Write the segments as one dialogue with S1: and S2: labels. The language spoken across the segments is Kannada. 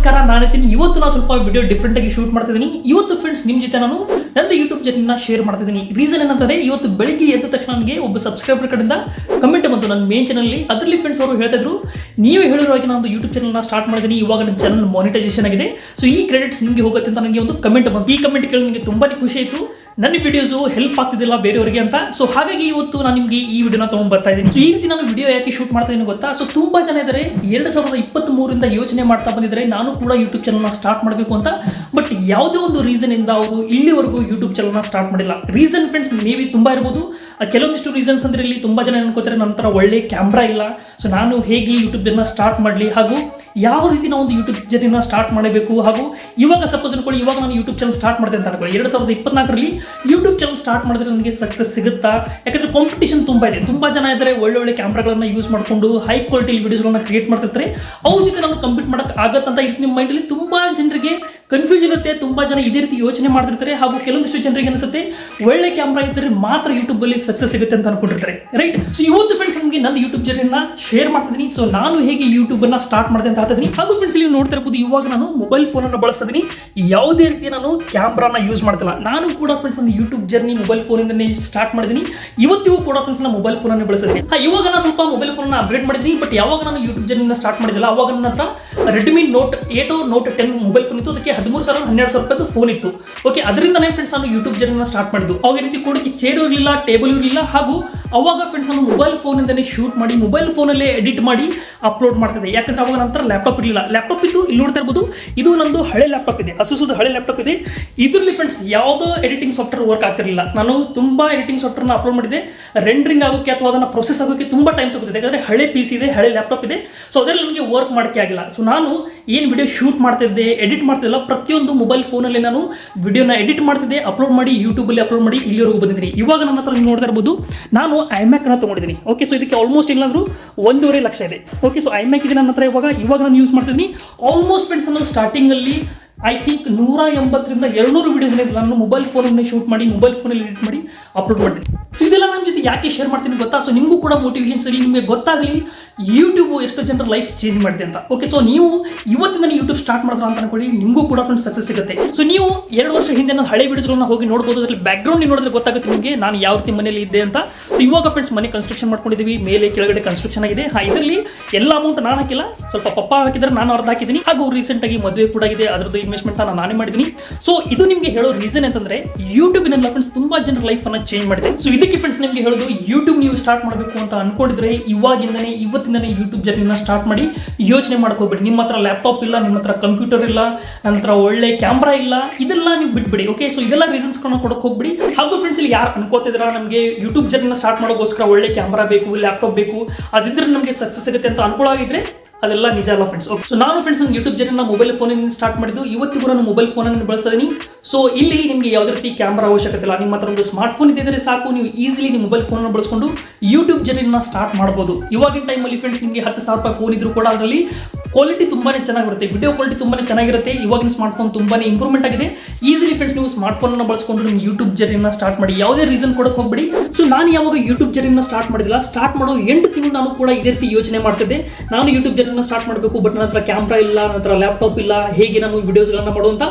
S1: ನಮಸ್ಕಾರ ನಾನು ಇದ್ದೀನಿ ಇವತ್ತು ನಾನು ಸ್ವಲ್ಪ ವಿಡಿಯೋ ಡಿಫ್ರೆಂಟ್ ಆಗಿ ಶೂಟ್ ಮಾಡ್ತಿದ್ದೀನಿ. ಇವತ್ತು ಫ್ರೆಂಡ್ಸ್ ನಿಮ್ಮ ಜೊತೆ ನಾನು ನಂದು ಯೂಟ್ಯೂಬ್ ಜರ್ನಿನ ಶೇರ್ ಮಾಡ್ತಿದ್ದೀನಿ. ರೀಸನ್ ಏನಂತಂದ್ರೆ, ಇವತ್ತು ಬೆಳಿಗ್ಗೆ ಎದ್ದ ತಕ್ಷಣ ನನಗೆ ಒಬ್ಬ ಸಬ್ಸ್ಕ್ರೈಬರ್ ಕಡೆಯಿಂದ ಕಮೆಂಟ್ ಬಂತು ನನ್ನ ಮೇನ್ ಚಾನಲ್ ಅದರಲ್ಲಿ ಫ್ರೆಂಡ್ಸ್ ಅವರು ಹೇಳ್ತಿದ್ರು ನೀವು ನೀವೇ ಹೇಳಿರೋ ಹಾಗೆ ನಾನು ಯೂಟ್ಯೂಬ್ ಚಾನಲ್ನ ಸ್ಟಾರ್ಟ್ ಮಾಡಿದ್ದೀನಿ. ಇವಾಗ ನನ್ನ ಚಾನಲ್ ಮಾನಿಟೈಸೇಷನ್ ಆಗಿದೆ. ಸೊ ಈ ಕ್ರೆಡಿಟ್ಸ್ ನಿಮಗೆ ಹೋಗುತ್ತೆ ಅಂತ ನನಗೆ ಒಂದು ಕಮೆಂಟ್ ಬಂತು. ಈ ಕಮೆಂಟ್ ಕೇಳಿ ನನಗೆ ತುಂಬಾ ಖುಷಿ ಆಯಿತು. ನನ್ನ ವಿಡಿಯೋಸು ಹೆಲ್ಪ್ ಆಗ್ತಿದ್ದಿಲ್ಲ ಬೇರೆಯವರಿಗೆ ಅಂತ. ಸೊ ಹಾಗಾಗಿ ಇವತ್ತು ನಾನು ನಿಮಗೆ ಈ ವಿಡಿಯೋನ ತೊಗೊಂಡ್ ಬರ್ತಾ ಇದ್ದೀನಿ. ಸೊ ಈ ರೀತಿ ನಾನು ವಿಡಿಯೋ ಯಾಕೆ ಶೂಟ್ ಮಾಡ್ತಾ ಇದ್ದೀನಿ ಗೊತ್ತಾ? ಸೊ ತುಂಬಾ ಜನ ಇದ್ದಾರೆ ಎರಡು ಸಾವಿರದ ಇಪ್ಪತ್ತ್ ಮೂರಿಂದ ಯೋಚನೆ ಮಾಡ್ತಾ ಬಂದಿದ್ದಾರೆ. ನಾನು ಕೂಡ ಯೂಟ್ಯೂಬ್ ಚಾನಲ್ನ ಸ್ಟಾರ್ಟ್ ಮಾಡಬೇಕು ಅಂತ ಬಟ್ ಯಾವುದೇ ಒಂದು ರೀಸನ್ ಇಂದ ಅವರು ಇಲ್ಲಿವರೆಗೂ ಯೂಟ್ಯೂಬ್ ಚಾನಲ್ನ ಸ್ಟಾರ್ಟ್ ಮಾಡಿಲ್ಲ. ರೀಸನ್ ಫ್ರೆಂಡ್ಸ್ ಮೇ ಬಿ ತುಂಬಾ ಇರ್ಬೋದು. ಕೆಲವೊಂದಿಷ್ಟು ರೀಸನ್ಸ್ ಅಂದ್ರೆ ಇಲ್ಲಿ ತುಂಬಾ ಜನ ಅನ್ಕೋತಾರೆ ನನ್ನ ಥರ ಒಳ್ಳೆ ಕ್ಯಾಮ್ರಾ ಇಲ್ಲ. ಸೊ ನಾನು ಹೇಗೆ ಯೂಟ್ಯೂಬ್ ಜರ್ನ ಸ್ಟಾರ್ಟ್ ಮಾಡಲಿ? ಹಾಗೂ ಯಾವ ರೀತಿ ನಾವು ಒಂದು ಯೂಟ್ಯೂಬ್ ಜರ್ನಿನ ಸ್ಟಾರ್ಟ್ ಮಾಡಬೇಕು? ಹಾಗೂ ಇವಾಗ ಸಪೋಸ್ ಅನ್ಕೊಳ್ಳಿ, ಇವಾಗ ನಾನು ಯೂಟ್ಯೂಬ್ ಚಾನಲ್ ಸ್ಟಾರ್ಟ್ ಮಾಡ್ತೇನೆ ಅಂತ ಅನ್ಕೊಳ್ಳಿ. ಎರಡು ಸಾವಿರದ ಇಪ್ಪತ್ನಾಲ್ಕರಲ್ಲಿ ಯೂಟ್ಯೂಬ್ ಚಾನಲ್ ಸ್ಟಾರ್ಟ್ ಮಾಡಿದ್ರೆ ನನಗೆ ಸಕ್ಸಸ್ ಸಿಗುತ್ತಾ? ಯಾಕಂದ್ರೆ ಕಾಂಪಿಟೇಷನ್ ತುಂಬಾ ಇದೆ. ತುಂಬಾ ಜನ ಇದ್ದಾರೆ ಒಳ್ಳೆ ಒಳ್ಳೆ ಕ್ಯಾಮ್ರಾಗಳನ್ನ ಯೂಸ್ ಮಾಡಿಕೊಂಡು ಹೈ ಕ್ವಾಲಿಟಿ ವೀಡಿಯೋಸ್ಗಳನ್ನ ಕ್ರಿಯೇಟ್ ಮಾಡ್ತಿರ್ತಾರೆ. ಅವ್ರ ಜೊತೆ ನಾನು ಕಂಪೀಟ್ ಮಾಡಕ್ ಆಗತ್ತಂತ ಇರುತ್ತೆ ನಿಮ್ಮ ಮೈಂಡಲ್ಲಿ ತುಂಬಾ ಜನರಿಗೆ ಕನ್ಫ್ಯೂಷನ್ ಇರುತ್ತೆ ತುಂಬಾ ಜನ ಇದೇ ರೀತಿ ಯೋಚನೆ ಮಾಡ್ತಿರ್ತಾರೆ ಹಾಗೂ ಕೆಲವೊಂದಿಷ್ಟು ಜನರಿಗೆ ಅನಿಸುತ್ತೆ ಒಳ್ಳೆ ಕ್ಯಾಮ್ರಾ ಇದ್ದರೆ ಮಾತ್ರ ಯೂಟ್ಯೂಬಲ್ಲಿ ಸಕ್ಸಸ್ ಸಿಗುತ್ತೆ ಅಂತ ಅನ್ಕೊಂಡಿರ್ತಾರೆ. ರೈಟ್ ಸೊ ಇವತ್ತು ಫ್ರೆಂಡ್ಸ್ ನಿಮಗೆ ನನ್ನ ಯೂಟ್ಯೂಬ್ ಜರ್ನಿನ ಶೇರ್ ಮಾಡ್ತಿದ್ದೀನಿ. ಸೊ ನಾನು ಹೇಗೆ ಯೂಟ್ಯೂಬ್ ಅನ್ನ ಸ್ಟಾರ್ಟ್ ಮಾಡಿದೆ ಅಂತ ಹೇಳ್ತಿದ್ದೀನಿ ಹಾಗೂ ಫ್ರೆಂಡ್ಸ್ ಇಲ್ಲಿ ನೋಡ್ತಾ ಇರ್ಬೋದು ಇವಾಗ ನಾನು ಮೊಬೈಲ್ ಫೋನ್ ಅನ್ನು ಬಳಸ್ತಿದ್ದೀನಿ. ಯಾವುದೇ ರೀತಿ ನಾನು ಕ್ಯಾಮ್ರಾನ ಯೂಸ್ ಮಾಡ್ತಿಲ್ಲ. ನಾನು ಕೂಡ ಫ್ರೆಂಡ್ಸ್ ಒಂದು ಯೂಟ್ಯೂಬ್ ಜರ್ನಿ ಮೊಬೈಲ್ ಫೋನಿಂದನೇ ಸ್ಟಾರ್ಟ್ ಮಾಡಿದ್ದೀನಿ. ಇವತ್ತಿಗೂ ಕೂಡ ಫ್ರೆಂಡ್ಸ್ ನಾನು ಮೊಬೈಲ್ ಫೋನ್ ಅನ್ನು ಬಳಸ್ತಿದ್ದೀನಿ. ಹಾ, ಇವಾಗ ನಾನು ಸ್ವಲ್ಪ ಮೊಬೈಲ್ ಫೋನ್ ಅಪ್ಗ್ರೇಡ್ ಮಾಡಿದ್ದೀನಿ. ಬಟ್ ಯಾವಾಗ ನಾನು ಯೂಟ್ಯೂಬ್ ಜರ್ನಿನ ಸ್ಟಾರ್ಟ್ ಮಾಡಿದಿಲ್ಲ ಅವಾಗ ನನ್ನ ಹತ್ರ Redmi note eight note ten mobile phone ಇತ್ತು. ಅದಕ್ಕೆ ಹದಿಮೂರು ಸಾವಿರ ಹನ್ನೆರಡು ಸಾವಿರ ರೂಪಾಯಿ ಫೋನ್ ಇತ್ತು. ಓಕೆ ಅದರಿಂದ ಅದರಿಂದನೇ ಫ್ರೆಂಡ್ಸ್ ನಾನು ಯೂಟ್ಯೂಬ್ ಜರ್ನಿನ ಸ್ಟಾರ್ಟ್ ಮಾಡಿದ್ದು. ಅವಾಗ ರೀತಿ ಕೊಡಕ್ಕೆ ಚೇರ್ ಇರಲಿಲ್ಲ ಟೇಬಲ್ ಇರಲಿಲ್ಲ, ಹಾಗೂ ಅವಾಗ ಫ್ರೆಂಡ್ಸ್ ನಾನು ಮೊಬೈಲ್ ಫೋನಿಂದಲೇ ಶೂಟ್ ಮಾಡಿ ಮೊಬೈಲ್ ಫೋನಲ್ಲೇ ಎಡಿಟ್ ಮಾಡಿ ಅಪ್ಲೋಡ್ ಮಾಡ್ತಿದ್ದೆ. ಯಾಕಂದ್ರೆ ಅವಾಗ ನಂತರ ಲ್ಯಾಪ್ಟಾಪ್ ಇರಲಿಲ್ಲ. ಲ್ಯಾಪ್ಟಾಪ್ ಇತ್ತು, ಇಲ್ಲಿ ನೋಡ್ತಾ ಇರ್ಬೋದು, ಇದು ನಂದು ಹಳೆ ಲ್ಯಾಪ್ಟಾಪ್ ಇದೆ ಅಸುಸುದು ಹಳೆ ಲ್ಯಾಪ್ಟಾಪ್ ಇದೆ. ಇದರಲ್ಲಿ ಫ್ರೆಂಡ್ಸ್ ಯಾವುದೋ ಎಡಿಟಿಂಗ್ ಸಾಫ್ಟ್ವೇರ್ ವರ್ಕ್ ಆಗ್ತಿರಲಿಲ್ಲ. ನಾನು ತುಂಬಾ ಎಡಿಟಿಂಗ್ ಸಾಫ್ಟ್ವೇರ್ನ ಅಪ್ಲೋಡ್ ಮಾಡಿದೆ ರೆಂಡ್ರಿಂಗ್ ಆಗೋಕ್ಕೆ ಅಥವಾ ಅದನ್ನ ಪ್ರೊಸೆಸ್ ಆಗೋಕೆ ತುಂಬಾ ಟೈಮ್ ತಗೋತಿದೆ ಯಾಕಂದ್ರೆ ಹಳೆ ಪಿ ಸಿ ಇದೆ, ಹಳೆ ಲ್ಯಾಪ್ಟಾಪ್ ಇದೆ. ಸೊ ಅದರಲ್ಲಿ ನನಗೆ ವರ್ಕ್ ಮಾಡೋಕ್ಕೆ ಆಗಿಲ್ಲ. ಸೊ ನಾನು ಏನು ವಿಡಿಯೋ ಶೂಟ್ ಮಾಡ್ತಿದ್ದೆ ಎಡಿಟ್ ಮಾಡ್ತಿದ್ದಿಲ್ಲ ಪ್ರತಿಯೊಂದು ಮೊಬೈಲ್ ಫೋನಲ್ಲಿ ನಾನು ವಿಡಿಯೋನ ಎಡಿಟ್ ಮಾಡ್ತಿದ್ದೆ ಅಪ್ಲೋಡ್ ಮಾಡಿ ಯೂಟ್ಯೂಬಲ್ಲಿ ಅಪ್ಲೋಡ್ ಮಾಡಿ ಇಲ್ಲಿವರೆಗೂ ಬಂದಿದ್ದೀನಿ. ಇವಾಗ ನನ್ನ ಹತ್ರ ನೀವು ನೋಡ್ತಾ ಇರ್ಬೋದು, ನಾನು ಐಮ್ಯಾಕ್ನ ತೊಗೊಂಡಿದ್ದೀನಿ. ಓಕೆ ಸೊ ಇದಕ್ಕೆ ಆಲ್ಮೋಸ್ಟ್ ಇಲ್ಲಾಂದ್ರೂ ಒಂದೂವರೆ ಲಕ್ಷ ಇದೆ. ಓಕೆ ಸೊ ಐಮ್ಯಾಕ್ ಇದೆ ನನ್ನ ಹತ್ರ ಇವಾಗ ಇವಾಗ ನಾನು ಯೂಸ್ ಮಾಡ್ತಿದ್ದೀನಿ. ಆಲ್ಮೋಸ್ಟ್ ಫ್ರೆಂಡ್ಸ್ ನಾನು ಸ್ಟಾರ್ಟಿಂಗಲ್ಲಿ ಐ ಥಿಂಕ್ ನೂರ ಎಂಬತ್ತರಿಂದ ಎರಡುನೂರು ವೀಡಿಯೋಸ್ ನಾನು ಮೊಬೈಲ್ ಫೋನಲ್ಲಿ ಶೂಟ್ ಮಾಡಿ ಮೊಬೈಲ್ ಫೋನಲ್ಲಿ ಎಡಿಟ್ ಮಾಡಿ ಅಪ್ಲೋಡ್ ಮಾಡ್ತೀನಿ ಸೊ ಇದೆಲ್ಲ ನನ್ನ ಜೊತೆ ಯಾಕೆ ಶೇರ್ ಮಾಡ್ತೀನಿ ಗೊತ್ತಾ? ಸೊ ನಿಮಗೂ ಕೂಡ ಮೋಟಿವೇಶನ್ಸ್ ಸರಿ ನಿಮಗೆ ಗೊತ್ತಾಗಲಿ ಯೂಟ್ಯೂಬ್ ಎಷ್ಟೋ ಜನರ ಲೈಫ್ ಚೇಂಜ್ ಮಾಡಿದೆ ಅಂತ. ಓಕೆ ಸೊ ನೀವು ಇವತ್ತಿಂದ ನೀವು ಯೂಟ್ಯೂಬ್ ಸ್ಟಾರ್ಟ್ ಮಾಡಿದ್ರ ಅಂತ ಅನ್ಕೊಳ್ಳಿ, ನಿಮಗೂ ಕೂಡ ಫ್ರೆಂಡ್ಸ್ ಸಕ್ಸಸ್ ಸಿಗುತ್ತೆ. ಸೊ ನೀವು ಎರಡು ವರ್ಷ ಹಿಂದೆ ನಾನು ಹಳೆ ವಿಡಿಯೋಗಳನ್ನ ಹೋಗಿ ನೋಡ್ಬೋದು, ಅದರಲ್ಲಿ ಬ್ಯಾಕ್ಗ್ರೌಂಡ್ ನೀವು ನೋಡಿದ್ರೆ ಗೊತ್ತಾಗುತ್ತೆ ನಿಮಗೆ, ನಾನು ಯಾವ ರೀತಿ ಮನೆಯಲ್ಲಿ ಇದ್ದೆ ಅಂತ. ಸೊ ಇವಾಗ ಫ್ರೆಂಡ್ಸ್ ಮನೆ ಕನ್ಸ್ಟ್ರಕ್ಷನ್ ಮಾಡ್ಕೊಂಡಿದ್ದೀವಿ ಮೇಲೆ ಕೆಳಗಡೆ ಕನ್ಸ್ಟ್ರಕ್ಷನ್ ಆಗಿದೆ. ಹಾ, ಇದರಲ್ಲಿ ಎಲ್ಲ ಅಮೌಂಟ್ ನಾನು ಹಾಕಿಲ್ಲ. ಸ್ವಲ್ಪ ಪಪ್ಪ ಹಾಕಿದ್ರೆ ನಾನು ಅರ್ಧ ಹಾಕಿದ್ದೀನಿ. ಹಾಗೂ ರೀಸೆಂಟ್ ಆಗಿ ಮದುವೆ ಕೂಡ ಇದೆ ಅದರದ್ದು ಇನ್ವೆಸ್ಟ್ಮೆಂಟ್ ನಾನು ನಾನೇ ಮಾಡಿದ್ದೀನಿ. ಸೊ ಇದು ನಿಮಗೆ ಹೇಳೋ ರೀಸನ್ ಅಂತಂದ್ರೆ ಯೂಟ್ಯೂಬ್ನೆಲ್ಲ ಫ್ರೆಂಡ್ಸ್ ತುಂಬಾ ಜನರ ಲೈಫ್ ಅನ್ನ ಚೇಂಜ್ ಮಾಡಿದೆ. ಸೊ ಇದಕ್ಕೆ ಫ್ರೆಂಡ್ಸ್ ನಿಮಗೆ ಹೇಳೋದು ಯೂಟ್ಯೂಬ್ ನೀವು ಸ್ಟಾರ್ಟ್ ಮಾಡಬೇಕು ಅಂತ ಅನ್ಕೊಂಡಿದ್ರೆ ಇವಾಗಿಂದನೇ, ಇವತ್ತಿಂದನೇ ಯೂಟ್ಯೂಬ್ ಜರ್ನಿನ ಸ್ಟಾರ್ಟ್ ಮಾಡಿ ಯೋಚನೆ ಮಾಡ್ಕೋಬೇಡಿ ನಿಮ್ಮ ಹತ್ರ ಲ್ಯಾಪ್ಟಾಪ್ ಇಲ್ಲ, ನಿಮ್ಮ ಹತ್ರ ಕಂಪ್ಯೂಟರ್ ಇಲ್ಲ ನಂತರ ಒಳ್ಳೆ ಕ್ಯಾಮ್ರಾ ಇಲ್ಲ, ಇದೆಲ್ಲ ನೀವು ಬಿಟ್ಬಿಡಿ ಓಕೆ ಸೊ ಇದೆಲ್ಲ ರೀಸನ್ಸ್ಗಳನ್ನ ಕೊಡೋಕೆ ಹೋಗ್ಬಿಡಿ. ಹಾಗೂ ಫ್ರೆಂಡ್ಸ್ ಇಲ್ಲಿ ಯಾರು ಅನ್ಕೋತಿದ್ರ ನಮಗೆ ಯೂಟ್ಯೂಬ್ ಜರ್ನಿನ ಸ್ಟಾರ್ಟ್ ಮಾಡೋಕ್ಕೋಸ್ಕರ ಒಳ್ಳೆ ಕ್ಯಾಮ್ರಾ ಬೇಕು ಲ್ಯಾಪ್ಟಾಪ್ ಬೇಕು. ಅದಿದ್ರೆ ನಮಗೆ ಸಕ್ಸಸ್ ಸಿಗುತ್ತೆ ಅಂತ ಅನ್ಕೊಳ್ಳಾಗಿದ್ರೆ ಅದೆಲ್ಲ ನಿಜ ಅಲ್ಲ ಫ್ರೆಂಡ್ಸ್ ಓಕೆ ಸೊ ನಾನು ಫ್ರೆಂಡ್ಸ್ ನನ್ನ ಯೂಟ್ಯೂಬ್ ಜರ್ನಿನ ಮೊಬೈಲ್ ಫೋನಿಂದ ಸ್ಟಾರ್ಟ್ ಮಾಡಿದ್ದು, ಇವತ್ತಿಗೂ ನಾನು ಮೊಬೈಲ್ ಫೋನನ್ನು ಬಳಸ್ತಾ ಸೊ ಇಲ್ಲಿ ನಿಮಗೆ ಯಾವುದೇ ರೀತಿ ಕ್ಯಾಮ್ರಾ ಅವಶ್ಯಕತೆ ಇಲ್ಲ, ನಿಮ್ಮ ಹತ್ರ ಒಂದು ಸ್ಮಾರ್ಟ್ ಫೋನ್ ಇದ್ದರೆ ಸಾಕು, ನೀವು ಈಸಿಲಿ ನಿಮ್ಮ ಮೊಬೈಲ್ ಫೋನನ್ನು ಬಳಸ್ಕೊಂಡು ಯೂಟ್ಯೂಬ್ ಜರ್ನಿನ ಸ್ಟಾರ್ಟ್ ಮಾಡ್ಬೋದು. ಇವಾಗಿನ ಟೈಮಲ್ಲಿ ಫ್ರೆಂಡ್ಸ್ ನಿಮಗೆ ಹತ್ತು ಸಾವಿರ ರೂಪಾಯಿ ಫೋನ್ ಇದ್ರೂ ಕೂಡ ಅದರಲ್ಲಿ ಕ್ವಾಲಿಟಿ ತುಂಬಾ ಚೆನ್ನಾಗಿರುತ್ತೆ. ವಿಡಿಯೋ ಕ್ವಾಲಿಟಿ ತುಂಬಾ ಚೆನ್ನಾಗಿರುತ್ತೆ. ಇವಾಗಿನ ಸ್ಮಾರ್ಟ್ ಫೋನ್ ತುಂಬಾ ಇಂಪ್ರೂವ್ಮೆಂಟ್ ಆಗಿದೆ. ಈಸಿಲಿ ಫ್ರೆಂಡ್ಸ್ ನೀವು ಸ್ಮಾರ್ಟ್ ಫೋನನ್ನು ಬಳಸ್ಕೊಂಡು ನಿಮ್ಮ ಯೂಟ್ಯೂಬ್ ಜರ್ನಿನ ಸ್ಟಾರ್ಟ್ ಮಾಡಿ. ಯಾವುದೇ ರೀಸನ್ ಕೊಡಕ್ಕೆ ಹೋಗ್ಬಿಡಿ. ಸೊ ನಾನು ಯಾವಾಗ ಯೂಟ್ಯೂಬ್ ಜರ್ನಿನ ಸ್ಟಾರ್ಟ್ ಮಾಡಿದಿಲ್ಲ ಸ್ಟಾರ್ಟ್ ಮಾಡೋ ಎಂಟು ತಿಂಗಳು ನಾನು ಕೂಡ ಇದೇ ರೀತಿ ಯೋಚನೆ ಮಾಡ್ತಿದ್ದೆ. ನಾನು ಯೂಟ್ಯೂಬ್ ಜರ್ನಿನ ಸ್ಟಾರ್ಟ್ ಮಾಡಬೇಕು ಬಟ್ ನನ್ನ ಹತ್ರ ಕ್ಯಾಮ್ರಾ ಇಲ್ಲ, ನನ್ನ ಹತ್ರ ಲ್ಯಾಪ್ಟಾಪ್ ಇಲ್ಲ, ಹೇಗೆ ನಾನು ವಿಡಿಯೋಸ್ಗಳನ್ನ ಮಾಡುವಂತ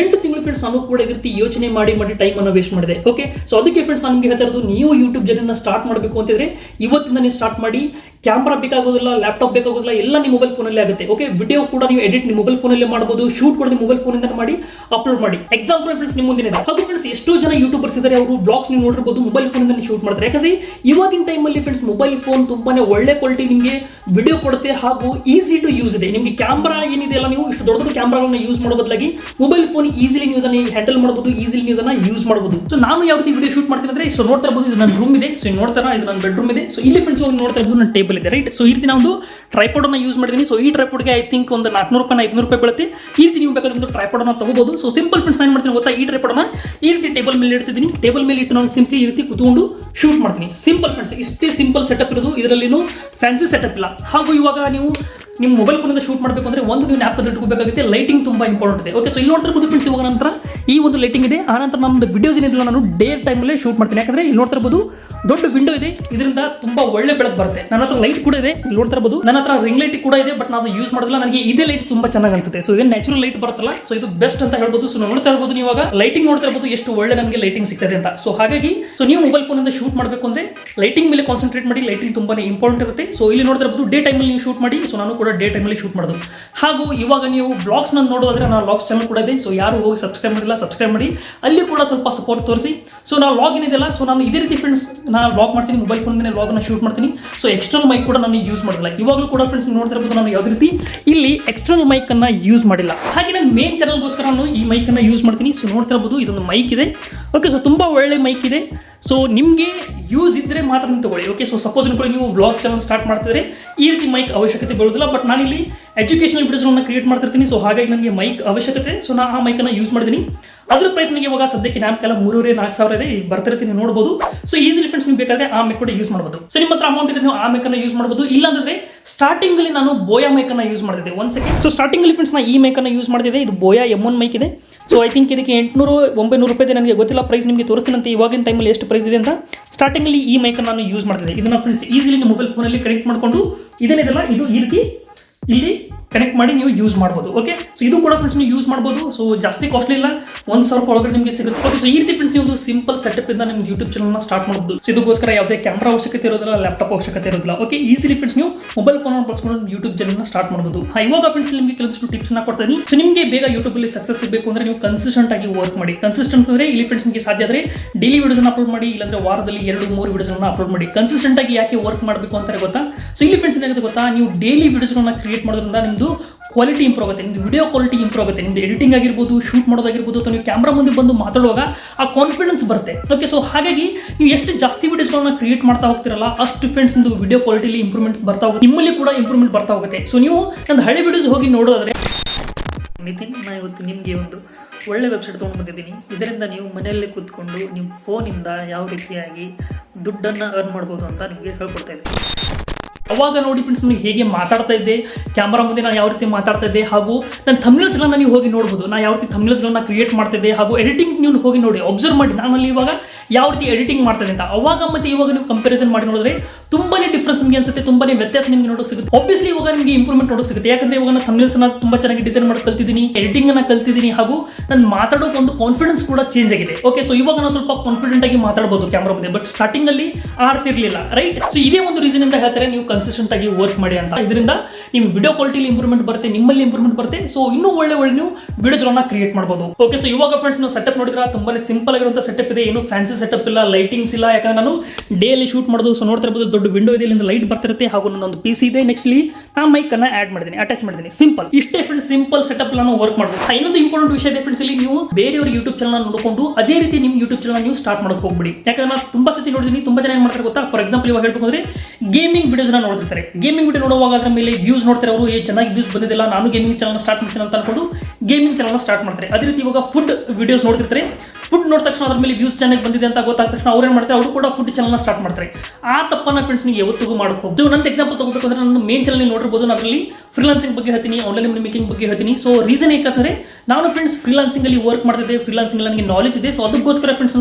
S1: ಎಂಟು ತಿಂಗಳು ಫ್ರೆಂಡ್ಸ್ ನಾನು ಕೂಡ ಇದೇ ರೀತಿ ಯೋಚನೆ ಮಾಡಿ ಮಾಡಿ ಟೈಮ್ ಅನ್ನು ವೇಸ್ಟ್ ಮಾಡಿದೆ. ಓಕೆ ಸೊ ಅದಕ್ಕೆ ಫ್ರೆಂಡ್ಸ್ ನಾನು ನಿಮಗೆ ಹೇಳ್ತಾ ಇರೋದು, ನೀವು ಯೂಟ್ಯೂಬ್ ಜರ್ನಿನ ಸ್ಟಾರ್ಟ್ ಮಾಡಬೇಕು ಅಂತಿದ್ರೆ ಇವತ್ತಿಂದ ನೀವು ಸ್ಟಾರ್ಟ್ ಮಾಡಿ ಕ್ಯಾಮ್ರಾ ಬೇಕಾಗೋದಿಲ್ಲ ಲ್ಯಾಪ್ಟಾಪ್ ಬೇಕಾಗೋದಿಲ್ಲ, ಎಲ್ಲ ನಿಮ್ಮ ಮೊಬೈಲ್ ಫೋನಲ್ಲಿ ಆಗುತ್ತೆ. ಓಕೆ ವಿಡಿಯೋ ಕೂಡ ನೀವು ಎಡಿಟ್ ನಿಮ್ಮ ಮೊಬೈಲ್ ಫೋನಲ್ಲೇ ಮಾಡಬಹುದು ಶೂಟ್ ಕೂಡ ನಿಮ್ಮ ಮೊಬೈಲ್ ಫೋನಿಂದ ಮಾಡಿ ಅಪ್ಲೋಡ್ ಮಾಡಿ. ಎಕ್ಸಾಂಪಲ್ ಫ್ರೆಂಡ್ಸ್ ನಿಮ್ಮ ಮುಂದಿನ ಇದೆ. ಹಾಗೂ ಫ್ರೆಂಡ್ಸ್ ಎಷ್ಟೋ ಜನ ಯೂಟ್ಯೂಬರ್ಸ್ ಇದ್ದಾರೆ ಅವರು ಬ್ಲಾಗ್ಸ್ ನೀವು ನೋಡಿರ್ಬೋದು ಮೊಬೈಲ್ ಫೋನಿಂದ ಶೂಟ್ ಮಾಡ್ತಾರೆ. ಯಾಕಂದ್ರೆ ಇವಾಗಿನ ಟೈಮಲ್ಲಿ ಫ್ರೆಂಡ್ಸ್ ಮೊಬೈಲ್ ಫೋನ್ ತುಂಬಾನೇ ಒಳ್ಳೆ ಕ್ವಾಲಿಟಿ ನಿಮಗೆ ವಿಡಿಯೋ ಕೊಡುತ್ತೆ ಹಾಗೂ ಈಸಿ ಟು ಯೂಸ್ ಇದೆ. ನಿಮಗೆ ಕ್ಯಾಮ್ರಾ ಏನಿದೆ ಅಲ್ಲ ನೀವು ಇಷ್ಟು ದೊಡ್ಡ ದೊಡ್ಡ ಕ್ಯಾಮ್ರಾಗಳನ್ನ ಯೂಸ್ ಮಾಡೋ ಬದಲಾಗಿ ಮೊಬೈಲ್ ಫೋನ್ ಈಸಿಲಿ ನೀವು ಅದನ್ನ ಹ್ಯಾಂಡಲ್ ಮಾಡಬಹುದು ಈಸಿಲಿ ನೀವು ಅದನ್ನ ಯೂಸ್ ಮಾಡಬಹುದು ಸೊ ನಾನು ಯಾವ ರೀತಿ ವಿಡಿಯೋ ಶೂಟ್ ಮಾಡ್ತೀನಿ ಅಂದ್ರೆ ಸೊ ನೋಡ್ತಾ ಇರಬಹುದು ಇದು ನನ್ನ ರೂಮ್ ಇದೆ. ಸೊ ನೋಡ್ತಾರ ಇದು ನನ್ನ ಬೆಡ್ರೂಮ್ ಇದೆ. ಸೊ ಇಲ್ಲಿ ಫ್ರೆಂಡ್ಸ್ ಹೋಗಿ ನೋಡ್ತಾ ಇರ್ಬೋದು, ನನ್ನ ಟೇಬಲ್ ಇದೆ. ರೈಟ್ ಸೊ ಈ ರೀತಿ ನಾವು ಒಂದು ಟ್ರೈಪಾಡ್ ಅನ್ನ ಯೂಸ್ ಮಾಡಿದ್ದೀನಿ ಸೊ ಈ ಟ್ರೈಪೋಡ್ಗೆ ಐ ಥಿಂಕ್ ಒಂದು ನಾಲ್ಕುನೂರು ರೂಪಾಯಿ ಐದುನೂರು ರೂಪಾಯಿ ಬೀಳುತ್ತೆ. ಈ ರೀತಿ ನೀವು ಬೇಕಾದ್ರೆ ಒಂದು ಟ್ರೈಪಾಡ್ ಅನ್ನ ತಗೋಬಹುದು ಸೊ ಸಿಂಪಲ್ ಫ್ರೆಂಡ್ಸ್ ನಾನು ಮಾಡ್ತೀನಿ ಗೊತ್ತಾ? ಈ ಟ್ರೈಪಾಡ್ ಅನ್ನ ಈ ರೀತಿ ಟೇಬಲ್ ಮೇಲೆ ಇಡ್ತಿದ್ದೀನಿ. ಟೇಬಲ್ ಮೇಲೆ ಇಟ್ಟು ನಾನು ಸಿಂಪ್ಲಿ ಈ ರೀತಿ ಕುತ್ಕೊಂಡು ಶೂಟ್ ಮಾಡ್ತೀನಿ. ಸಿಂಪಲ್ ಫ್ರೆಂಡ್ಸ್ ಇಷ್ಟೇ ಸಿಂಪಲ್ ಸೆಟಪ್ ಇರೋದು. ಇದರಲ್ಲಿನೂ ಫ್ಯಾನ್ಸಿ ಸೆಟಪ್ ಇಲ್ಲ. ಹಾಗೂ ಇವಾಗ ನೀವು ನಿಮ್ಮ ಮೊಬೈಲ್ ಫೋನಿಂದ ಶೂಟ್ ಮಾಡಬೇಕು ಅಂದ್ರೆ ಒಂದು ನೀವು ನ್ಯಾಪ್ ಇಟ್ಕೋಬೇಕಾಗುತ್ತೆ. ಲೈಟಿಂಗ್ ತುಂಬಾ ಇಂಪಾರ್ಟೆಂಟ್ ಇದೆ. ಓಕೆ ಸೊ ಇಲ್ಲಿ ನೋಡ್ತಿರ್ಬೋದು ಫ್ರೆಂಡ್ಸ್ ಇವಾಗ ನಂತರ ಈ ಒಂದು ಲೈಟಿಂಗ್ ಇದೆ. ಆ ನಂತರ ನಮ್ಮದು ವಿಡಿಯೋಸ್ ಏನಿಲ್ಲ ನಾನು ಡೇ ಟೈಮಲ್ಲೇ ಶೂಟ್ ಮಾಡ್ತೀನಿ. ಯಾಕಂದ್ರೆ ಇಲ್ಲಿ ನೋಡ್ತಾ ಇರ್ಬೋದು ದೊಡ್ಡ ವಿಂಡೋ ಇದೆ. ಇದರಿಂದ ತುಂಬಾ ಒಳ್ಳೆ ಬೆಳಕು ಬರುತ್ತೆ. ನನ್ನ ಹತ್ರ ಲೈಟ್ ಕೂಡ ಇದೆ. ಇಲ್ಲಿ ನೋಡ್ತಾ ಇರಬಹುದು ನನ್ನ ಹತ್ರ ರಿಂಗ್ ಲೈಟ್ ಕೂಡ ಇದೆ ಬಟ್ ನಾನು ಯೂಸ್ ಮಾಡೋದಿಲ್ಲ. ನನಗೆ ಇದೇ ಲೈಟ್ ತುಂಬಾ ಚೆನ್ನಾಗಿ ಅನ್ಸುತ್ತೆ. ಸೊ ಇದು ನ್ಯಾಚುರಲ್ ಲೈಟ್ ಬರುತ್ತಲ್ಲ ಸೊ ಇದು ಬೆಸ್ಟ್ ಅಂತ ಹೇಳ್ಬೋದು. ಸೊ ನೋಡ್ತಾ ಇರ್ಬೋದು ನೀವು ಲೈಟಿಂಗ್ ನೋಡ್ತಾ ಇರ್ಬೋದು ಎಷ್ಟು ಒಳ್ಳೆ ನನಗೆ ಲೈಟಿಂಗ್ ಸಿಗ್ತದೆ ಅಂತ. ಸೊ ಹಾಗಾಗಿ ಸೊ ನೀವು ಮೊಬೈಲ್ ಫೋನಿಂದ ಶೂಟ್ ಮಾಡಬೇಕು ಅಂದ್ರೆ ಲೈಟಿಂಗ್ ಮೇಲೆ ಕಾನ್ಸಂಟ್ರೇಟ್ ಮಾಡಿ ಲೈಟಿಂಗ್ ತುಂಬಾ ಇಂಪಾರ್ಟೆಂಟ್ ಇರುತ್ತೆ. ಸೊ ಇಲ್ಲಿ ನೋಡ್ತಾ ಇರ್ಬೋದು ಡೇ ಟೈಮಲ್ಲಿ ನೀವು ಶೂಟ್ ಮಾಡಿ. ಸೊ ನಾನು ಕೂಡ ಡೇ ಟೈಮಲ್ಲಿ ಶೂಟ್ ಮಾಡೋದು. ಹಾಗೂ ಇವಾಗ ನೀವು ಬ್ಲಾಗ್ಸ್ನ ನೋಡೋದ್ರೆ ನಾನು ಬ್ಲಾಗ್ಸ್ ಚಾನಲ್ ಕೂಡ ಇದೆ ಸೊ ಯಾರು ಹೋಗಿ ಸಬ್ಸ್ಕ್ರೈಬ್ ಮಾಡಿಲ್ಲ ಸಬ್ಸ್ಕ್ರೈಬ್ ಮಾಡಿ. ಅಲ್ಲಿ ಕೂಡ ಸ್ವಲ್ಪ ಸಪೋರ್ಟ್ ತೋರಿಸಿ. ಸೊ ನಾವು ಲಾಗಿನ್ ಇದೆಲ್ಲ ಸೊ ನಾನು ಇದೇ ರೀತಿ ಫ್ರೆಂಡ್ಸ್ ನಾನು ಲಾಗ್ ಮಾಡ್ತೀನಿ ಮೊಬೈಲ್ ಫೋನ್ನೇ ಲಾಗನ್ನು ಶೂಟ್ ಮಾಡ್ತೀನಿ. ಸೊ ಎಕ್ಸ್ಟರ್ನಲ್ ಮೈಕ್ ಕೂಡ ನಾನು ಯೂಸ್ ಮಾಡಿಲ್ಲ. ಇವಾಗಲೂ ಕೂಡ ಫ್ರೆಂಡ್ಸ್ ನೋಡ್ತಾ ಇರ್ಬೋದು, ನಾನು ಯಾವುದೇ ರೀತಿ ಇಲ್ಲಿ ಎಕ್ಸ್ಟರ್ನಲ್ ಮೈಕನ್ನು ಯೂಸ್ ಮಾಡಿಲ್ಲ. ಹಾಗೆ ನಾನು ಮೇನ್ ಚಾನಲ್ಗೋಸ್ಕರ ನಾನು ಈ ಮೈಕನ್ನು ಯೂಸ್ ಮಾಡ್ತೀನಿ. ಸೊ ನೋಡ್ತಾ ಇರ್ಬೋದು, ಇದೊಂದು ಮೈಕ್ ಇದೆ. ಓಕೆ ಸೊ ತುಂಬ ಒಳ್ಳೆ ಮೈಕ್ ಇದೆ. ಸೊ ನಿಮಗೆ ಯೂಸ್ ಇದ್ದರೆ ಮಾತ್ರ ನೀವು ತಗೊಳ್ಳಿ. ಓಕೆ ಸೊ ಸಪೋಸ್ ಕೂಡ ನೀವು ವ್ಲಾಗ್ ಚಾನಲ್ ಸ್ಟಾರ್ಟ್ ಮಾಡ್ತಿದ್ರೆ ಈ ರೀತಿ ಮೈಕ್ ಅವಶ್ಯಕತೆ ಬರೋದಿಲ್ಲ ಬಟ್ ನಾನಿಲ್ಲಿ ಎಜುಕೇಷನಲ್ ವಿಡಿಯೋಸ್ಗಳನ್ನ ಕ್ರಿಯೇಟ್ ಮಾಡ್ತಿರ್ತೀನಿ. ಸೊ ಹಾಗಾಗಿ ನನಗೆ ಮೈಕ್ ಅವಶ್ಯಕತೆ. ಸೊ ನಾನು ಆ ಮೈಕನ್ನು ಯೂಸ್ ಮಾಡ್ತೀನಿ. ಅದ್ರ ಪ್ರೈಸ್ ನಿಮಗೆ ಇವಾಗ ಸದ್ಯಕ್ಕೆ ನ್ಯಾಮ್ಕೆಲ್ಲ ಮೂರೂವರೆ, ನಾಲ್ಕು ಸಾವಿರ ಇದೆ. ಬರ್ತಿರ್ತೀನಿ ನೋಡಬಹುದು ಸೊ ಈಸಿಲಿ ಫ್ರೆಂಡ್ಸ್ ನೀವು ಬೇಕಾದ್ರೆ ಆ ಮೈಕ್ ಕೂಡ ಯೂಸ್ ಮಾಡಬಹುದು ಸೊ ನಿಮ್ಮ ಹತ್ರ ಅಮೌಂಟ್ ಇದೆ, ನೀವು ಆ ಮೈಕನ್ನು ಯೂಸ್ ಮಾಡಬಹುದು ಇಲ್ಲಾಂದ್ರೆ ಸ್ಟಾರ್ಟಿಂಗ್ ಅಲ್ಲಿ ನಾನು ಬೋಯಾ ಅನ್ನ ಯೂಸ್ ಮಾಡ್ತಿದ್ದೆ. ಒಂದು ಸೆಕೆಂಡ್ ಸೊ ಸ್ಟಾರ್ಟಿಂಗ್ ಅಲ್ಲಿ ಫ್ರೆಂಡ್ಸ್ ನಾನು ಈ ಮೈಕನ್ನು ಯೂಸ್ ಮಾಡ್ತಿದ್ದೆ. ಇದು ಬೋಯಾ ಎಂ ಒನ್ ಮೈಕ್ ಇದೆ. ಸೊ ಐ ಥಿಂಕ್ ಇದಕ್ಕೆ ಎಂಟುನೂರು, ಒಂಬೈನೂರು ರೂಪಾಯಿದೆ ನನಗೆ ಗೊತ್ತಿಲ್ಲ ಪ್ರೈಸ್ ನಿಮಗೆ ತೋರಿಸ್ತೀನಂತೆ. ಇವಾಗಿನ ಟೈಮಲ್ಲಿ ಎಷ್ಟು ಪ್ರೈಸ್ ಇದೆ ಅಂತ. ಸ್ಟಾರ್ಟಿಂಗಲ್ಲಿ ಈ ಮೈಕ್ ನಾನು ಯೂಸ್ ಮಾಡ್ತಿದ್ದೆ. ಇದನ್ನ ಫ್ರೆಂಡ್ಸ್ ಈಸಿಲಿ ನಿಮ್ಮ ಮೊಬೈಲ್ ಫೋನಲ್ಲಿ ಕನೆಕ್ಟ್ ಮಾಡಿಕೊಂಡು ಇದೇನಿದೆಲ್ಲ ಇದು ಈ ರೀತಿ, ಇಲ್ಲಿ ಕನೆಕ್ಟ್ ಮಾಡಿ ನೀವು ಯೂಸ್ ಮಾಡ್ಬೋದು ಓಕೆ ಸೊ ಇದು ಕೂಡ ಫ್ರೆಂಡ್ಸ್ ನೀವು ಯೂಸ್ ಮಾಡ್ಬೋದು. ಸೊ ಜಾಸ್ತಿ ಕಾಸ್ಟ್ಲಿ ಇಲ್ಲ. ಒಂದು ಸಾವಿರ ಒಳಗಡೆ ನಿಮಗೆ ಸಿಗುತ್ತೆ. ಓಕೆ ಸೊ ಈ ರೀತಿ ಫ್ರೆಂಡ್ಸ್ ನೀವು ಒಂದು ಸಿಂಪಲ್ ಸೆಟಪ್ ಇಂದ ನಿಮ್ಮ ಯೂಟ್ಯೂಬ್ ಚಾನಲ್ನ ಸ್ಟಾರ್ಟ್ ಮಾಡ್ಬೋದು. ಸೊ ಇದಕ್ಕೋಸ್ಕರ ಯಾವುದೇ ಕ್ಯಾಮ್ರಾ ಅವಶ್ಯಕತೆ ಇರೋದಿಲ್ಲ ಲ್ಯಾಪ್ಟಾಪ್ ಅವಶ್ಯಕತೆ ಇರೋದಿಲ್ಲ ಓಕೆ ಈಸಿಲಿ ಫ್ರೆಂಡ್ಸ್ ನೀವು ಮೊಬೈಲ್ ಫೋನ್ ಬಳಸ್ಕೊಂಡು ಯೂಟ್ಯೂಬ್ ಚಾನಲ್ನ ಸ್ಟಾರ್ಟ್ ಮಾಡ್ಬೋದು. ಹಾ, ಇವಾಗ ಫ್ರೆಂಡ್ಸ್ ನಿಮಗೆ ಕೆಲವಷ್ಟು ಟಿಪ್ಸ್ನ ಕೊಡ್ತೀನಿ ಸೊ ನಿಮಗೆ ಬೇಗ ಯೂಟ್ಯೂಬ್ ಅಲ್ಲಿ ಸಕ್ಸಸ್ ಸಿಗಬೇಕು ಅಂದ್ರೆ ನೀವು ಕನ್ಸಿಸ್ಟೆಂಟ್ ಆಗಿ ವರ್ಕ್ ಮಾಡಿ. ಕನ್ಸಿಸ್ಟೆಂಟ್ ಅಂದ್ರೆ ಇಲ್ಲಿ ಫ್ರೆಂಡ್ಸ್ ನಿಮಗೆ ಸಾಧ್ಯ ಆದರೆ ಡೈಲಿ ವಿಡಿಯೋಸ್ ಅಪ್ಲೋಡ್ ಮಾಡಿ ಇಲ್ಲಾಂದ್ರೆ ವಾರದಲ್ಲಿ ಎರಡು ಮೂರು ವಿಡಿಯೋಸ್ ಅಪ್ಲೋಡ್ ಮಾಡಿ. ಕನ್ಸಿಸ್ಟೆಂಟ್ ಆಗಿ ಯಾಕೆ ವರ್ಕ್ ಮಾಡಬೇಕು ಅಂತಾರೆ ಗೊತ್ತಾ? ಸೊ ಇಲ್ಲಿ ಫ್ರೆಂಡ್ಸ್ ಏನಾಗುತ್ತೆ ಗೊತ್ತಾ? ನೀವು ಡೈಲಿ ವಿಡಿಯೋಸ್ಗಳನ್ನ ಕ್ರಿಯೇಟ್ ಮಾಡೋದ್ರಿಂದ ನಿಮ್ದು ಕ್ವಾಲಿಟಿ ಇಂಪ್ರೂವ್ ಆಗುತ್ತೆ, ನಿಮ್ದು ವಿಡಿಯೋ ಕ್ವಾಲಿಟಿ ಇಂಪ್ರೂವ್ ಆಗುತ್ತೆ, ನಿಮ್ದು ಎಡಿಟಿಂಗ್ ಆಗಿರ್ಬೋದು ಶೂಟ್ ಮಾಡೋದಾಗಿರ್ಬೋದು, ಅಥವಾ ನೀವು ಕ್ಯಾಮ್ರಾ ಮುಂದೆ ಬಂದು ಮಾತಾಡುವಾಗ ಆ ಕಾನ್ಫಿಡೆನ್ಸ್ ಬರುತ್ತೆ. ಓಕೆ ಸೊ ಹಾಗಾಗಿ ನೀವು ಎಷ್ಟು ಜಾಸ್ತಿ ವಿಡಿಯೋಸ್ಗಳನ್ನ ಕ್ರಿಯೇಟ್ ಮಾಡ್ತಾ ಹೋಗ್ತಿರಲ್ಲ, ಅಷ್ಟು ಫ್ರೆಂಡ್ಸ್ ನಿಮ್ದು ವಿಡಿಯೋ ಕ್ವಾಲಿಟಿಲಿ ಇಂಪ್ರೂವ್ಮೆಂಟ್ ಬರ್ತಾ ಹೋಗುತ್ತೆ, ನಿಮ್ಮಲ್ಲಿ ಕೂಡ ಇಂಪ್ರೂವ್ಮೆಂಟ್ ಬರ್ತಾ ಹೋಗುತ್ತೆ. ಸೊ ನೀವು ನನ್ನ ಹಳೆ ವಿಡಿಯೋಸ್ ಹೋಗಿ ನೋಡೋದಾದ್ರೆ, ನಿತಿನ್ ನಾನು ಇವತ್ತು ನಿಮಗೆ ಒಂದು ಒಳ್ಳೆ ವೆಬ್ಸೈಟ್ ತೊಗೊಂಡು ಬಂದಿದ್ದೀನಿ. ಇದರಿಂದ ನೀವು ಮನೆಯಲ್ಲೇ ಕೂತ್ಕೊಂಡು, ನಿಮ್ಮ ಫೋನಿಂದ ಯಾವ ರೀತಿಯಾಗಿ ದುಡ್ಡನ್ನು ಅರ್ನ್ ಮಾಡ್ಬೋದು ಅಂತ ನಿಮಗೆ ಹೇಳ್ಕೊಡ್ತಾ ಇದ್ದೀನಿ. ಅವಾಗ ನೋಡಿ ಫ್ರೆಂಡ್ಸ್ ನಿಮಗೆ ಹೇಗೆ ಮಾತಾಡ್ತಾ ಇದ್ದೆ ಕ್ಯಾಮ್ರಾ ಮುಂದೆ ನಾನು ಯಾವ ರೀತಿ ಮಾತಾಡ್ತಾ ಇದ್ದೆ, ಹಾಗೂ ನನ್ನ ಥಮ್ನೇಲ್ಸ್ಗಳನ್ನ ನೀವು ಹೋಗಿ ನೋಡ್ಬೋದು. ನಾನು ಯಾವ ರೀತಿ ಥಮ್ನೇಲ್ಸ್ಗಳನ್ನ ಕ್ರಿಯೇಟ್ ಮಾಡ್ತಿದ್ದೆ ಹಾಗೂ ಎಡಿಟಿಂಗ್ ನೀವು ಹೋಗಿ ನೋಡಿ ಅಬ್ಸರ್ವ್ ಮಾಡಿ. ನಾನಲ್ಲಿ ಇವಾಗ ಯಾವ ರೀತಿ ಎಡಿಟಿಂಗ್ ಮಾಡ್ತಿದ್ದೆ ಅಂತ. ಅವಾಗ ಮತ್ತೆ ಇವಾಗ ನೀವು ಕಂಪ್ಯಾರಿಸನ್ ಮಾಡಿ ನೋಡಿದ್ರೆ ತುಂಬಾನೇ ಡಿಫ್ರೆನ್ಸ್ ನಿಮಗೆ ಅನ್ಸುತ್ತೆ, ತುಂಬಾನೇ ವ್ಯತ್ಯಾಸ ನಿಮಗೆ ನೋಡೋಕೆ ಸಿಗುತ್ತೆ. ಆಬ್ವಿಯಸ್ಲಿ ಇವಾಗ ನಿಮಗೆ ಇಂಪ್ರೂವ್ಮೆಂಟ್ ನೋಡೋಕೆ ಸಿಗುತ್ತೆ. ಯಾಕಂದ್ರೆ ಇವಾಗ ನಾನು ಅನ್ನ ತುಂಬಾ ಚೆನ್ನಾಗಿ ಡಿಸೈನ್ ಮಾಡಿ ಕಲ್ತಿದ್ದೀನಿ ಎಡಿಟಿಂಗ್ ಅನ್ನ ಕಲ್ತಿದ್ದೀನಿ, ಹಾಗೂ ನಾನು ಮಾತಾಡೋಕೆ ಒಂದು ಕಾನ್ಫಿಡೆನ್ಸ್ ಕೂಡ ಚೇಂಜ್ ಆಗಿದೆ. ಓಕೆ ಸೊ ಇವಾಗ ನಾನು ಸ್ವಲ್ಪ ಕಾನ್ಫಿಡೆಂಟ್ ಆಗಿ ಮಾತಾಡಬಹುದು ಕ್ಯಾಮ್ರಾ ಮುಂದೆ. ಬಟ್ ಸ್ಟಾರ್ಟಿಂಗ್ ಅಲ್ಲಿ ರೈಟ್ ಸೊ ಇದೇ ಒಂದು ರೀಸನ್ ಇಂದ ಹೇಳ್ತಾರೆ, ನೀವು ಕನ್ಸಿಸ್ಟೆಂಟ್ ಆಗಿ ವರ್ಕ್ ಮಾಡಿ ಅಂತ. ಇದರಿಂದ ನಿಮ್ಮ ವಿಡಿಯೋ ಕ್ವಾಲಿಟಿಲಿ ಇಂಪ್ರೂವ್ಮೆಂಟ್ ಬರುತ್ತೆ, ನಿಮ್ಮಲ್ಲಿ ಇಂಪ್ರೂವ್ಮೆಂಟ್ ಬರುತ್ತೆ ಸೊ ಇನ್ನೂ ಒಳ್ಳೆ ಒಳ್ಳೆ ನೀವು ವಿಡಿಯೋಸ್ಗಳನ್ನ ಕ್ರಿಯೇಟ್ ಮಾಡಬಹುದು ಓಕೆ ಸೊ ಇವಾಗ ಫ್ರೆಂಡ್ಸ್ ನಾವು ಸೆಟಪ್ ನೋಡಿದ್ರೆ, ತುಂಬಾನೇ ಸಿಂಪಲ್ ಆಗಿರುವಂತ ಸೆಟಪ್ ಇದೆ, ಏನು ಫ್ಯಾನ್ಸಿ ಸೆಟಪ್ ಇಲ್ಲ ಲೈಟಿಂಗ್ಸ್ ಇಲ್ಲ, ಯಾಕಂದ್ರೆ ನಾನು ಡೇ ಅಲ್ಲಿ ಶೂಟ್ ಮಾಡೋದು ಸೊ ನೋಡ್ತಾ ಇರ್ಬೋದು, ದೊಡ್ಡ ವಿಂಡೋ ಇದೆ, ಇಲ್ಲಿಂದ ಲೈಟ್ ಬರ್ತಿರುತ್ತೆ, ಹಾಗೂ ನನ್ನೊಂದು ಪಿ ಸಿ ಇದೆ ನೆಕ್ಸ್ಟ್ ನಾನು ಮೈಕ್ ಅನ್ನ ಆಡ್ ಮಾಡಿದ್ದೀನಿ ಅಟ್ಯಾಚ್ ಮಾಡಿದ್ದೀನಿ ಸಿಂಪಲ್ ಇಷ್ಟೇ ಫ್ರೆಂಡ್ಸ್ ಸಿಂಪಲ್ ಸೆಟಪ್ ನಾನು ವರ್ಕ್ ಮಾಡಬಹುದು ಇನ್ನೊಂದು ಇಂಪಾರ್ಟೆಂಟ್ ವಿಷಯ ಫ್ರೆಂಡ್ಸ್ ಇಲ್ಲಿ ನೀವು ಬೇರೆಯವ್ರ ಯೂಟ್ಯೂಬ್ ಚಾನಲ್ ನೋಡಿಕೊಂಡು, ಅದೇ ರೀತಿ ನಿಮ್ಮ ಯೂಟ್ಯೂಬ್ ಚಾನಲ್ ನೀವು ಸ್ಟಾರ್ಟ್ ಮಾಡೋಕೆ ಹೋಗ್ಬಿಡಿ. ಯಾಕಂದ್ರೆ ನಾನು ತುಂಬಾ ಸತಿ ನೋಡಿದೀನಿ, ತುಂಬಾ ಏನ್ ಮಾಡ್ತಾರೆ ಗೊತ್ತಾ? ಫಾರ್ ಎಕ್ಸಾಂಪಲ್ ಇವಾಗ ಹೇಳ್ಬೇಕು ಅಂದ್ರೆ ಗೇಮಿಂಗ್ ವಿಡಿಯೋಸ್ ನೋಡ್ತಿರ್ತಾರೆ ಗೇಮಿಂಗ್ ವಿಡಿಯೋ ನೋಡುವಾಗ ಅದರ ಮೇಲೆ ವ್ಯೂಸ್ ನೋಡ್ತಾರೆ ಅವರು. ಏ, ಚೆನ್ನಾಗಿ ವ್ಯೂಸ್ ಬಂದಿಲ್ಲ ನಾನು ಗೇಮಿಂಗ್ ಚಾನಲ್ ಸ್ಟಾರ್ಟ್ ಮಾಡ್ತೀನಿ ಅಂತ ಅನ್ಕೊಂಡು ಗೇಮಿಂಗ್ ಚಾನಲ್ ಸ್ಟಾರ್ಟ್ ಮಾಡ್ತಾರೆ. ಅದೇ ರೀತಿ ಇವಾಗ ಫುಡ್ ವಿಡಿಯೋಸ್ ನೋಡ್ತಿರ್ತಾರೆ. ಫುಡ್ ನೋಡಿದ ತಕ್ಷಣ ಅದ್ರ ಮೇಲೆ ವ್ಯೂಸ್ ಚೆನ್ನಾಗಿ ಬಂದಿದೆ ಅಂತ ಗೊತ್ತಾದ ತಕ್ಷಣ ಅವ್ರು ಏನು ಮಾಡ್ತಾರೆ? ಅವರು ಕೂಡ ಫುಡ್ ಚಾನಲ್ ಸ್ಟಾರ್ಟ್ ಮಾಡ್ತಾರೆ. ಆ ತಪ್ಪನ್ನ ಫ್ರೆಂಡ್ಸ್ ನೀವು ಯಾವತ್ತಿಗೂ ಮಾಡಬೇಕು ನನ್ನ ಎಕ್ಸಾಂಪಲ್ ತಗೋಬೇಕು ಅಂದ್ರೆ ನನ್ನ ಮೇನ್ ಚಾನಲ್ ನೋಡಿರ್ಬೋದು. ನಾನು ಅದರಲ್ಲಿ ಫ್ರೀಲಾನ್ಸಿಂಗ್ ಬಗ್ಗೆ ಹೇಳ್ತೀನಿ ಆನ್ಲೈನ್ ಮೇಕಿಂಗ್ ಬಗ್ಗೆ ಹೇಳ್ತೀನಿ. ಸೊ ರೀಸನ್ ಏಕಂದ್ರೆ ನಾನು ಫ್ರೆಂಡ್ಸ್ ಫ್ರೀಲಾನ್ಸಿಂಗ್ ಅಲ್ಲಿ ವರ್ಕ್ ಮಾಡ್ತಿದ್ದೆ. ಫ್ರೀಲಾನ್ಸಿಂಗ್ ನನಗೆ ನಾಲೆಜ್ ಇದೆ. ಸೊ ಅದಕ್ಕೋಸ್ಕರ ಫ್ರೆಂಡ್ಸ್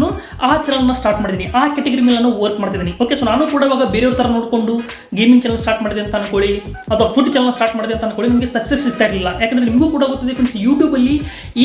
S1: ಆ ಚಾನಲ್ನ ಸ್ಟಾರ್ಟ್ ಮಾಡಿದೀನಿ ಆ ಕೆಟಗರಿ ಮೇಲೆ ನಾನು ವರ್ಕ್ ಮಾಡ್ತಿದ್ದೀನಿ. ಓಕೆ ಸೊ ನಾನು ಕೂಡ ಇವಾಗ ಬೇರೆಯವ್ರ ಥರ ನೋಡಿಕೊಂಡು ಗೇಮಿಂಗ್ ಚಾನಲ್ ಸ್ಟಾರ್ಟ್ ಮಾಡಿದೆ ಅಂತ ಅನ್ಕೊಳ್ಳಿ. ಅಥವಾ ಫುಡ್ ಚಾನಲ್ ಸ್ಟಾರ್ಟ್ ಮಾಡಿದೆ ಅಂತ ಅನ್ಕೊಳ್ಳಿ. ನಿಮಗೆ ಸಕ್ಸಸ್ ಸಿಗ್ತಾ ಇರಲಿಲ್ಲ. ಯಾಕಂದ್ರೆ ನಿಮಗೂ ಕೂಡ ಗೊತ್ತಿದೆ ಫ್ರೆಂಡ್ಸ್ ಯೂಟ್ಯೂಬಲ್ಲಿ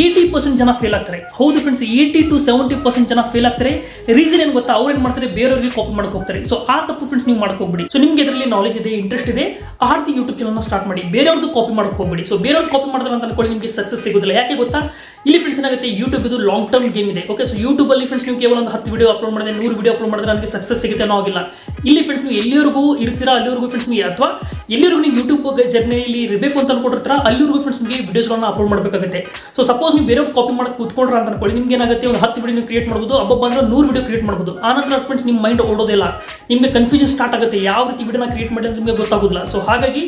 S1: ಏಯ್ಟಿ ಪರ್ಸೆಂಟ್ ಜನ ಫೇಲ್ ಆಗ್ತಾರೆ. ಹೌದು friends eighty to seventy percent ಜನ ಫೇಲ್ ಆಗ್ತಾರೆ. ರೀಸನ್ ಏನು ಗೊತ್ತಾ? ಅವ್ರು ಏನು ಮಾಡ್ತಾರೆ? ಬೇರೆಯವರಿಗೆ ಕಾಪಿ ಮಾಡಕ್ಕೆ ಹೋಗ್ತಾರೆ. ಸೊ ಆ ತಪ್ಪು ಫ್ರೆಂಡ್ಸ್ ನೀವು ಮಾಡ್ಕೋಬಿಡಿ ಸೊ ನಿಮ್ಗೆ ಇದರಲ್ಲಿ ನಾಲೆಜ್ ಇದೆ ಇಂಟ್ರೆಸ್ಟ್ ಇದೆ ಆರ್ತಿ ರೀತಿ ಯೂಟ್ಯೂಬ್ ಚಾನಲ್ನ ಸ್ಟಾರ್ಟ್ ಮಾಡಿ. ಬೇರೆಯವ್ರದ್ದು ಕಾಪಿ ಮಾಡಕ್ಕೆ ಹೋಗ್ಬಿಡಿ. ಸೊ ಬೇರೆಯವ್ರು ಕಾಪಿ ಮಾಡಿದ್ರೆ ಅಂತ ಅನ್ಕೊಳ್ಳಿ, ನಿಮಗೆ ಸಕ್ಸಸ್ ಸಿಗೋದಿಲ್ಲ. ಯಾಕೆ ಗೊತ್ತಾ? ಇಲ್ಲಿ ಫ್ರೆಂಡ್ಸ್ ಏನಾಗುತ್ತೆ? ಯೂಟ್ಯೂಬ್ ಇದು ಲಾಂಗ್ ಟರ್ಮ್ ಗೇಮ್ ಇದೆ. ಓಕೆ ಸೊ ಯೂಟ್ಯೂಬ್ ಅಲ್ಲಿ ಫ್ರೆಂಡ್ಸ್ ನೀವು ಕೇವಲ ಒಂದು ಹತ್ತು ವಿಡಿಯೋ ಅಪ್ಲೋಡ್ ಮಾಡಿದ್ರೆ, ನೂರು ವಿಡಿಯೋ ಅಪ್ಲೋಡ್ ಮಾಡಿದ್ರೆ ನನಗೆ ಸಕ್ಸಸ್ ಸಿಗುತ್ತೆ ಆಗಿಲ್ಲ ಇಲ್ಲಿ ಫ್ರೆಂಡ್ಸ್ ನೀವು ಎಲ್ಲಿವರೆಗೂ ಇರ್ತೀರಾ, ಅಲ್ಲಿವರೆಗೂ ಫ್ರೆಂಡ್ಸ್ ನೀವು ಅಥವಾ ಎಲ್ಲಿವರೆಗೂ ನೀವು ಯೂಟ್ಯೂಬ್ ಜರ್ನಿಯಲ್ಲಿ ಇರಬೇಕು ಅಂತ ಅನ್ಕೊಂಡಿರ್ತೀರಾ, ಅಲ್ಲಿವರೆಗೂ ಫ್ರೆಂಡ್ಸ್ ನಿಮಗೆ ವಿಡಿಯೋಸ್ಗಳನ್ನ ಅಪ್ಲೋಡ್ ಮಾಡಬೇಕಾಗುತ್ತೆ. ಸೊ ಸಪೋಸ್ ನೀವು ಬೇರೆ ಕಾಪಿ ಮಾಡಕ್ಕೆ ಕೂತ್ಕೊಂಡ್ರ ಅಂತ ಅನ್ಕೊಳ್ಳಿ, ನಿಮ್ಗೆ ಏನಾಗುತ್ತೆ, ಒಂದು ಹತ್ತು ವಿಡಿಯೋ ಕ್ರಿಯೇಟ್ ಮಾಡ್ಬೋದು, ಹಬ್ಬ ಅಂದ್ರೆ ನೂರು ವಿಡಿಯೋ ಕ್ರಿಯೇಟ್ ಮಾಡ್ಬೋದು. ಆನಂತರ ಫ್ರೆಂಡ್ಸ್ ನಿಮ್ಮ ಮೈಂಡ್ ಓಡೋದಿಲ್ಲ. ನಿಮಗೆ ಕನ್ಫ್ಯೂಷನ್ ಸ್ಟಾರ್ಟ್ ಆಗುತ್ತೆ, ಯಾವ ರೀತಿ ವಿಡಿಯೋನ ಕ್ರಿಯೇಟ್ ಮಾಡಿ ಅಂತ ನಿಮಗೆ ಗೊತ್ತಾಗೋದಿಲ್ಲ. ಸೊ ಹಾಗಾಗಿ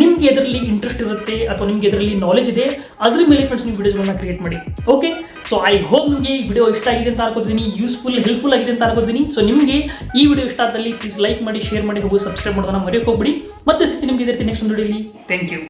S1: ನಿಮ್ಗೆ ಇದರಲ್ಲಿ ಇಂಟ್ರೆಸ್ಟ್ ಇರುತ್ತೆ ಅಥವಾ ನಿಮ್ಗೆ ಇದರಲ್ಲಿ ನಾಲೆಜ್ ಇದೆ, ಅದ್ರ ಮೇಲೆ ಫ್ರೆಂಡ್ಸ್ ನೀವು ವಿಡಿಯೋಸ್ಗಳನ್ನ ಕ್ರಿಯೇಟ್ ಮಾಡಿ. ಓಕೆ ಸೊ ಐ ಹೋಪ್ ನಿಮಗೆ ಈ ವಿಡಿಯೋ ಇಷ್ಟ ಆಗಿದೆ ಅಂತ ಅನ್ಕೋತೀನಿ ಯೂಸ್ಫುಲ್ ಹೆಲ್ಪ್ಫುಲ್ ಆಗಿದೆ ಅಂತ ಅನ್ಕೋತೀನಿ. ಸೊ ನಿಮಗೆ ಈ ವಿಡಿಯೋ ಇಷ್ಟ ಆದಲ್ಲಿ ಪ್ಲೀಸ್ ಲೈಕ್ ಮಾಡಿ ಶೇರ್ ಮಾಡಿ ಹೋಗಿ ಸಬ್ಸ್ಕ್ರೈಬ್ ಮಾಡೋದನ್ನ ಮರೆಯೋಕೆ ಹೋಗ್ಬಿಡಿ. ಮತ್ತೆ ಸಿಗ್ತೀನಿ ನಿಮಗೆ ಇದೇ ನೆಕ್ಸ್ಟ್ ವಿಡಿಯೋಲಿ ಥ್ಯಾಂಕ್ ಯು